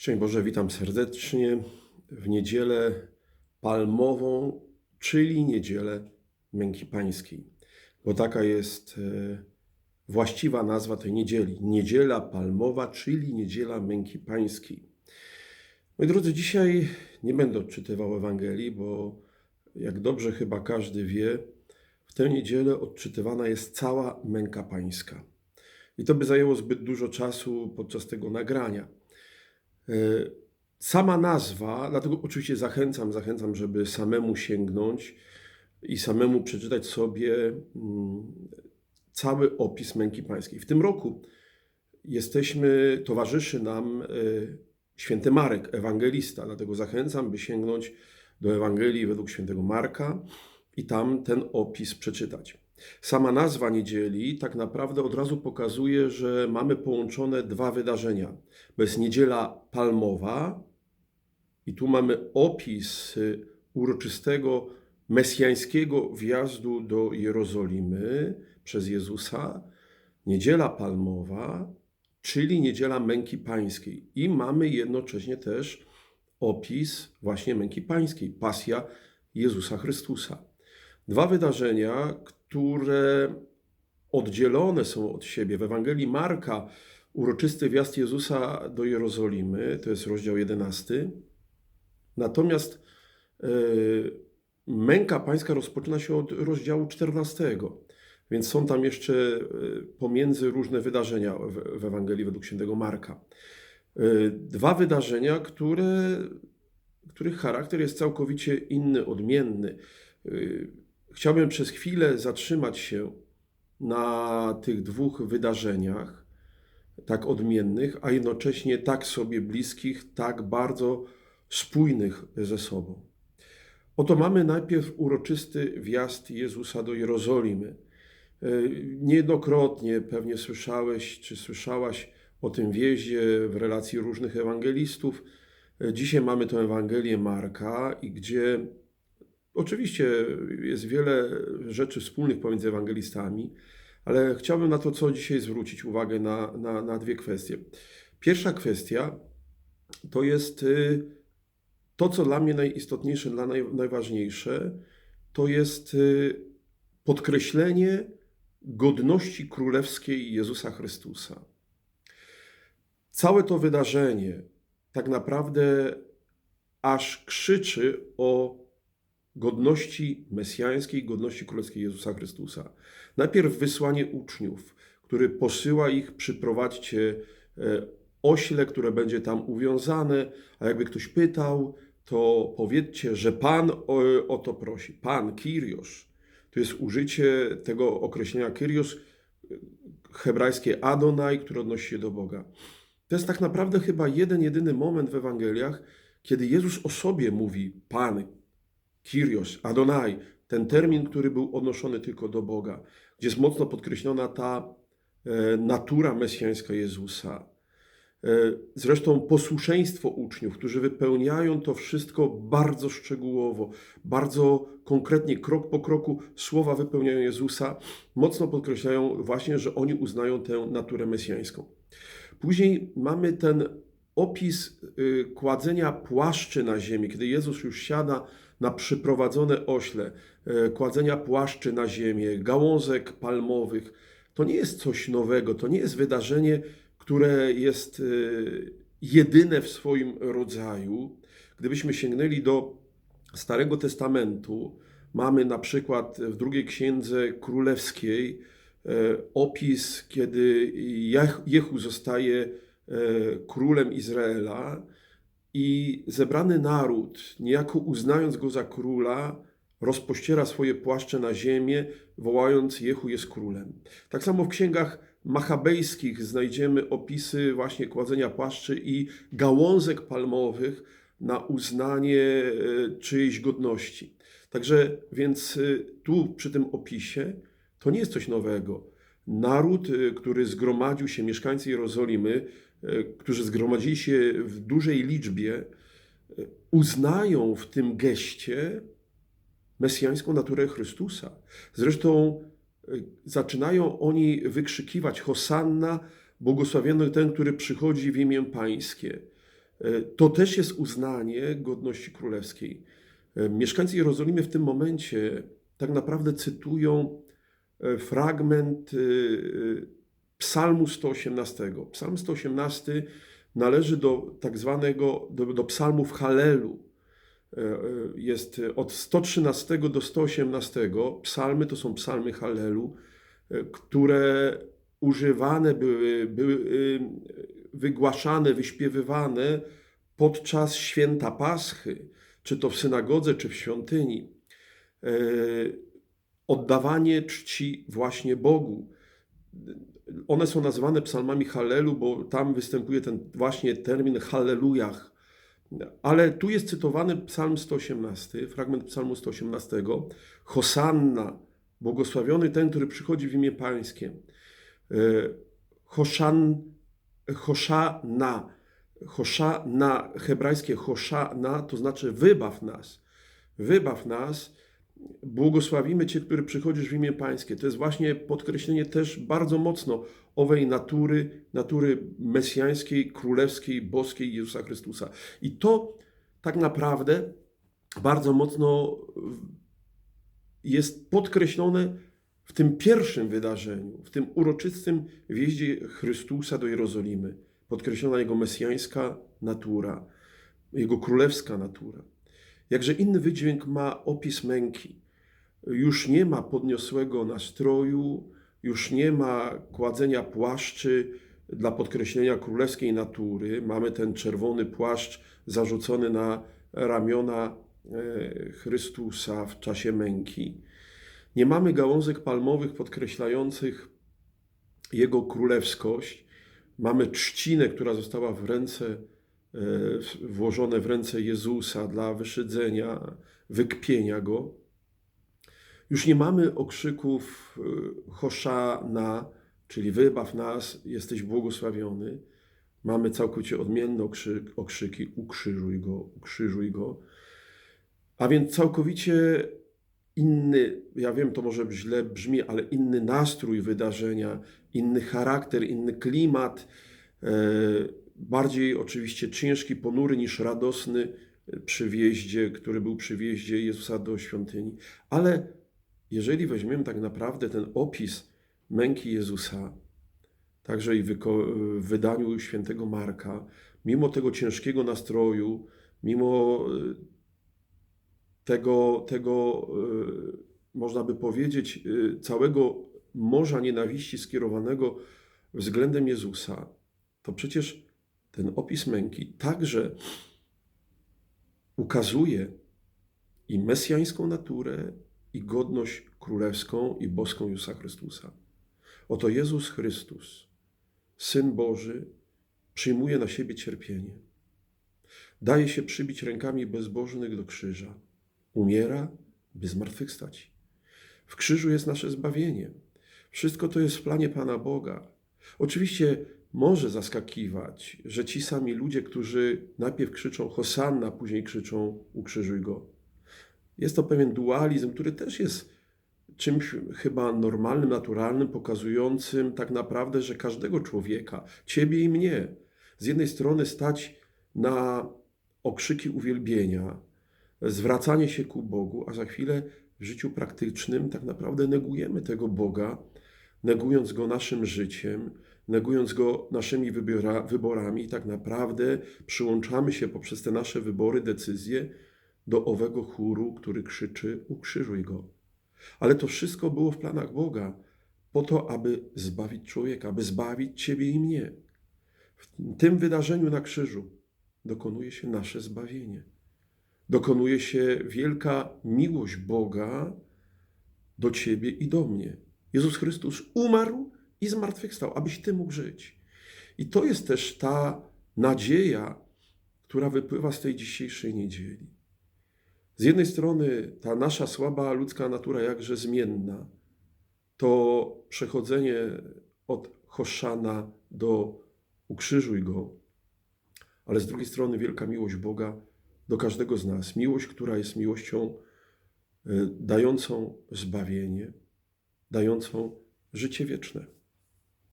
Szczęść Boże, witam serdecznie w niedzielę palmową, czyli niedzielę Męki Pańskiej, bo taka jest e, właściwa nazwa tej niedzieli. Niedziela palmowa, czyli niedziela Męki Pańskiej. Moi drodzy, dzisiaj nie będę odczytywał Ewangelii, bo jak dobrze chyba każdy wie, w tę niedzielę odczytywana jest cała Męka Pańska. I to by zajęło zbyt dużo czasu podczas tego nagrania. E, Sama nazwa, dlatego oczywiście zachęcam, zachęcam, żeby samemu sięgnąć i samemu przeczytać sobie mm, cały opis męki pańskiej. W tym roku jesteśmy, towarzyszy nam e, święty Marek, ewangelista, dlatego zachęcam, by sięgnąć do Ewangelii według świętego Marka i tam ten opis przeczytać. Sama nazwa niedzieli tak naprawdę od razu pokazuje, że mamy połączone dwa wydarzenia. Bo jest niedziela palmowa, i tu mamy opis y, uroczystego mesjańskiego wjazdu do Jerozolimy przez Jezusa. Niedziela palmowa, czyli niedziela męki pańskiej. I mamy jednocześnie też opis właśnie męki pańskiej, pasja Jezusa Chrystusa. Dwa wydarzenia, które oddzielone są od siebie. W Ewangelii Marka uroczysty wjazd Jezusa do Jerozolimy, to jest rozdział 11. Natomiast e, męka pańska rozpoczyna się od rozdziału 14. Więc są tam jeszcze e, pomiędzy różne wydarzenia w, w Ewangelii według świętego Marka. E, Dwa wydarzenia, które, których charakter jest całkowicie inny, odmienny. Chciałbym przez chwilę zatrzymać się na tych dwóch wydarzeniach, tak odmiennych, a jednocześnie tak sobie bliskich, tak bardzo spójnych ze sobą. Oto mamy najpierw uroczysty wjazd Jezusa do Jerozolimy. E, Niejednokrotnie pewnie słyszałeś czy słyszałaś o tym wjeździe w relacji różnych ewangelistów. E, Dzisiaj mamy tę Ewangelię Marka, i gdzie oczywiście jest wiele rzeczy wspólnych pomiędzy ewangelistami, ale chciałbym na to, co dzisiaj zwrócić uwagę na, na, na dwie kwestie. Pierwsza kwestia to jest y, to, co dla mnie najistotniejsze, dla naj, najważniejsze, to jest y, podkreślenie godności królewskiej Jezusa Chrystusa. Całe to wydarzenie tak naprawdę aż krzyczy o godności mesjańskiej, godności królewskiej Jezusa Chrystusa. Najpierw wysłanie uczniów, który posyła ich, przyprowadźcie e, ośle, które będzie tam uwiązane, a jakby ktoś pytał, to powiedzcie, że Pan o, o to prosi. Pan, Kyrios. To jest użycie tego określenia Kyrios, hebrajskie Adonai, które odnosi się do Boga. To jest tak naprawdę chyba jeden, jedyny moment w Ewangeliach, kiedy Jezus o sobie mówi Pan, Kyrios, Adonai, ten termin, który był odnoszony tylko do Boga, gdzie jest mocno podkreślona ta e, natura mesjańska Jezusa. E, Zresztą posłuszeństwo uczniów, którzy wypełniają to wszystko bardzo szczegółowo, bardzo konkretnie, krok po kroku słowa wypełniają Jezusa, mocno podkreślają właśnie, że oni uznają tę naturę mesjańską. Później mamy ten opis y, kładzenia płaszczy na ziemi, kiedy Jezus już siada na przyprowadzone ośle, y, kładzenia płaszczy na ziemię, gałązek palmowych. To nie jest coś nowego, to nie jest wydarzenie, które jest y, jedyne w swoim rodzaju. Gdybyśmy sięgnęli do Starego Testamentu, mamy na przykład w drugiej księdze królewskiej e, opis, kiedy Jeh- Jehu zostaje e, królem Izraela i zebrany naród, niejako uznając go za króla, rozpościera swoje płaszcze na ziemię, wołając Jehu jest królem. Tak samo w księgach machabejskich znajdziemy opisy właśnie kładzenia płaszczy i gałązek palmowych na uznanie e, czyjejś godności. Także więc e, tu przy tym opisie to nie jest coś nowego. Naród, e, który zgromadził się, mieszkańcy Jerozolimy, e, którzy zgromadzili się w dużej liczbie, e, uznają w tym geście mesjańską naturę Chrystusa. Zresztą zaczynają oni wykrzykiwać Hosanna, błogosławiony ten, który przychodzi w imię Pańskie. To też jest uznanie godności królewskiej. Mieszkańcy Jerozolimy w tym momencie tak naprawdę cytują fragment e, e, Psalmu 118. Psalm 118 należy do tak zwanego, do, do psalmów Hallelu. E, e, Jest od 113 do 118. Psalmy to są psalmy Hallelu, e, które używane były, były y, wygłaszane, wyśpiewywane podczas święta Paschy, czy to w synagodze, czy w świątyni. Oddawanie czci właśnie Bogu. One są nazywane psalmami Hallelu, bo tam występuje ten właśnie termin Hallelujach. Ale tu jest cytowany psalm 118, fragment psalmu 118. Hosanna, błogosławiony ten, który przychodzi w imię Pańskie. E, Hoszan, Hoszana, Hoszana, hebrajskie Hoszana, to znaczy wybaw nas. Wybaw nas, błogosławimy Cię, który przychodzisz w imię Pańskie. To jest właśnie podkreślenie też bardzo mocno owej natury, natury mesjańskiej, królewskiej, boskiej Jezusa Chrystusa. I to tak naprawdę bardzo mocno jest podkreślone w tym pierwszym wydarzeniu, w tym uroczystym wjeździe Chrystusa do Jerozolimy. Podkreślona jego mesjańska natura, jego królewska natura. Jakże inny wydźwięk ma opis męki. Już nie ma podniosłego nastroju, już nie ma kładzenia płaszczy dla podkreślenia królewskiej natury. Mamy ten czerwony płaszcz zarzucony na ramiona e, Chrystusa w czasie męki. Nie mamy gałązek palmowych podkreślających jego królewskość. Mamy trzcinę, która została w ręce, włożone w ręce Jezusa dla wyszydzenia, wykpienia go. Już nie mamy okrzyków e, Hoszana, czyli wybaw nas, jesteś błogosławiony. Mamy całkowicie odmienne okrzyk, okrzyki ukrzyżuj go, ukrzyżuj go. A więc całkowicie inny, ja wiem, to może źle brzmi, ale inny nastrój wydarzenia, inny charakter, inny klimat, e, bardziej oczywiście ciężki, ponury niż radosny przy wjeździe, który był przy wjeździe Jezusa do świątyni. Ale jeżeli weźmiemy tak naprawdę ten opis męki Jezusa, także i wyko- w wydaniu świętego Marka, mimo tego ciężkiego nastroju, mimo e, tego, tego e, można by powiedzieć, e, całego morza nienawiści skierowanego względem Jezusa, to przecież ten opis męki także ukazuje i mesjańską naturę, i godność królewską i boską Jezusa Chrystusa. Oto Jezus Chrystus, Syn Boży, przyjmuje na siebie cierpienie. Daje się przybić rękami bezbożnych do krzyża. Umiera, by zmartwychwstać. W krzyżu jest nasze zbawienie. Wszystko to jest w planie Pana Boga. Oczywiście może zaskakiwać, że ci sami ludzie, którzy najpierw krzyczą Hosanna, później krzyczą ukrzyżuj go. Jest to pewien dualizm, który też jest czymś chyba normalnym, naturalnym, pokazującym tak naprawdę, że każdego człowieka, ciebie i mnie, z jednej strony stać na okrzyki uwielbienia, zwracanie się ku Bogu, a za chwilę w życiu praktycznym tak naprawdę negujemy tego Boga, negując go naszym życiem, negując go naszymi wybiora, wyborami, tak naprawdę przyłączamy się poprzez te nasze wybory, decyzje do owego chóru, który krzyczy: Ukrzyżuj go. Ale to wszystko było w planach Boga, po to, aby zbawić człowieka, aby zbawić Ciebie i mnie. W tym wydarzeniu na krzyżu dokonuje się nasze zbawienie. Dokonuje się wielka miłość Boga do Ciebie i do mnie. Jezus Chrystus umarł i zmartwychwstał, abyś Ty mógł żyć. I to jest też ta nadzieja, która wypływa z tej dzisiejszej niedzieli. Z jednej strony ta nasza słaba ludzka natura, jakże zmienna, to przechodzenie od Hoszana do ukrzyżuj go, ale z drugiej strony wielka miłość Boga do każdego z nas. Miłość, która jest miłością y, dającą zbawienie, dającą życie wieczne.